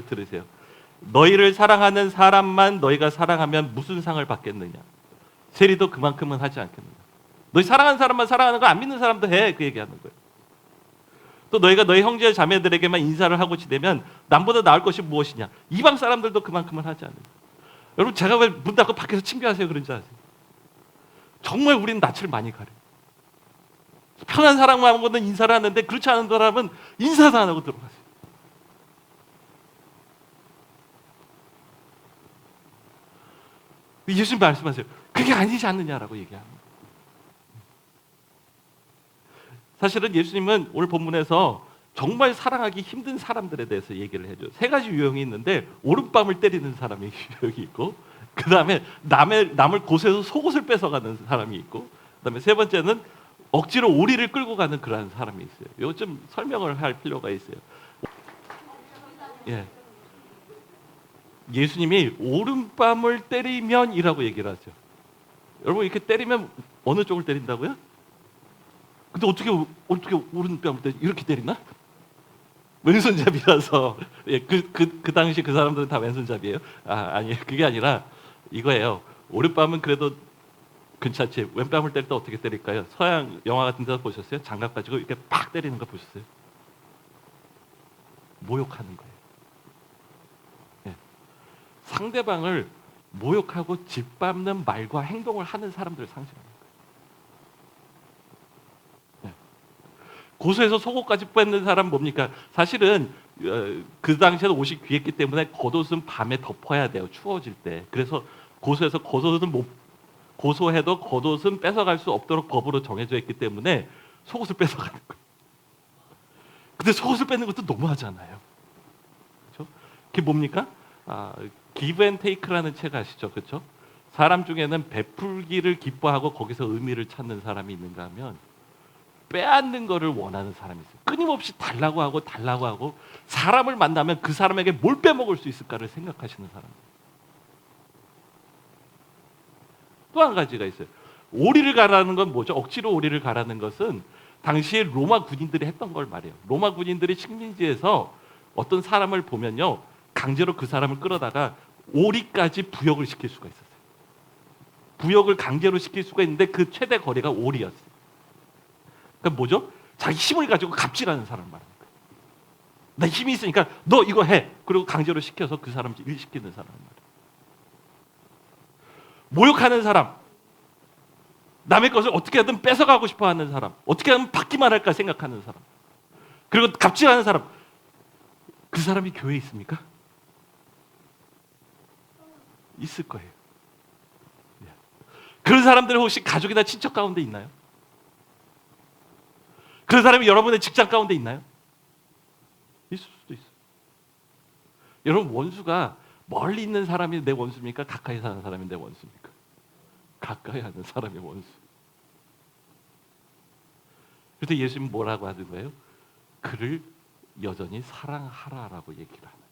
말씀을 들으세요. 너희를 사랑하는 사람만 너희가 사랑하면 무슨 상을 받겠느냐? 세리도 그만큼은 하지 않겠느냐? 너희 사랑하는 사람만 사랑하는 거 안 믿는 사람도 해. 그 얘기하는 거예요. 또 너희가 너희 형제 자매들에게만 인사를 하고 지내면 남보다 나을 것이 무엇이냐? 이방 사람들도 그만큼은 하지 않아요. 여러분 제가 왜 문 닫고 밖에서 친교하세요 그런지 아세요? 정말 우리는 낯을 많이 가려. 편한 사람만 보는 인사를 하는데 그렇지 않은 사람은 인사도 안 하고 들어가세요. 예수님 말씀하세요. 그게 아니지 않느냐라고 얘기합니다. 사실은 예수님은 오늘 본문에서 정말 사랑하기 힘든 사람들에 대해서 얘기를 해줘요. 세 가지 유형이 있는데 오른밤을 때리는 사람이 유형이 있고 그 다음에 남의 남을 곳에서 속옷을 뺏어가는 사람이 있고 그 다음에 세 번째는 억지로 오리를 끌고 가는 그러한 사람이 있어요. 이거 좀 설명을 할 필요가 있어요. 예. 예수님이 오른밤을 때리면이라고 얘기를 하죠. 여러분 이렇게 때리면 어느 쪽을 때린다고요? 근데 어떻게 어떻게 오른뺨을 때 이렇게 때리나? 왼손잡이라서 예, 그, 그, 그 당시 그 사람들은 다 왼손잡이에요. 아 아니 그게 아니라 이거예요. 오른밤은 그래도 괜찮지. 왼뺨을 때릴 때 어떻게 때릴까요? 서양 영화 같은 데서 보셨어요? 장갑 가지고 이렇게 팍 때리는 거 보셨어요? 모욕하는 거예요. 예. 상대방을 모욕하고 짓밟는 말과 행동을 하는 사람들을 상징합니다. 예. 고소해서 속옷까지 뺏는 사람 뭡니까? 사실은 어, 그 당시에는 옷이 귀했기 때문에 겉옷은 밤에 덮어야 돼요. 추워질 때. 그래서 고소해서 겉옷은 못 고소해도 겉옷은 뺏어갈 수 없도록 법으로 정해져 있기 때문에 속옷을 뺏어가는 거예요. 근데 속옷을 뺏는 것도 너무하잖아요. 그렇죠? 그게 뭡니까? 아, give and take라는 책 아시죠? 그렇죠? 사람 중에는 베풀기를 기뻐하고 거기서 의미를 찾는 사람이 있는가 하면 빼앗는 거를 원하는 사람이 있어요. 끊임없이 달라고 하고 달라고 하고 사람을 만나면 그 사람에게 뭘 빼먹을 수 있을까를 생각하시는 사람. 또 한 가지가 있어요. 오리를 가라는 건 뭐죠? 억지로 오리를 가라는 것은 당시에 로마 군인들이 했던 걸 말해요. 로마 군인들이 식민지에서 어떤 사람을 보면요. 강제로 그 사람을 끌어다가 오리까지 부역을 시킬 수가 있었어요. 부역을 강제로 시킬 수가 있는데 그 최대 거리가 오리였어요. 그러니까 뭐죠? 자기 힘을 가지고 갑질하는 사람 말하는 거예요. 나 힘이 있으니까 너 이거 해. 그리고 강제로 시켜서 그 사람 일 시키는 사람 말이에요. 모욕하는 사람, 남의 것을 어떻게든 뺏어가고 싶어 하는 사람, 어떻게 하면 받기만 할까 생각하는 사람, 그리고 갑질하는 사람, 그 사람이 교회에 있습니까? 있을 거예요. 예. 그런 사람들은 혹시 가족이나 친척 가운데 있나요? 그런 사람이 여러분의 직장 가운데 있나요? 있을 수도 있어요. 여러분 원수가 멀리 있는 사람이 내 원수입니까? 가까이 사는 사람이 내 원수입니까? 가까이 하는 사람이 원수. 그래서 예수님 뭐라고 하는 거예요? 그를 여전히 사랑하라라고 얘기를 하는.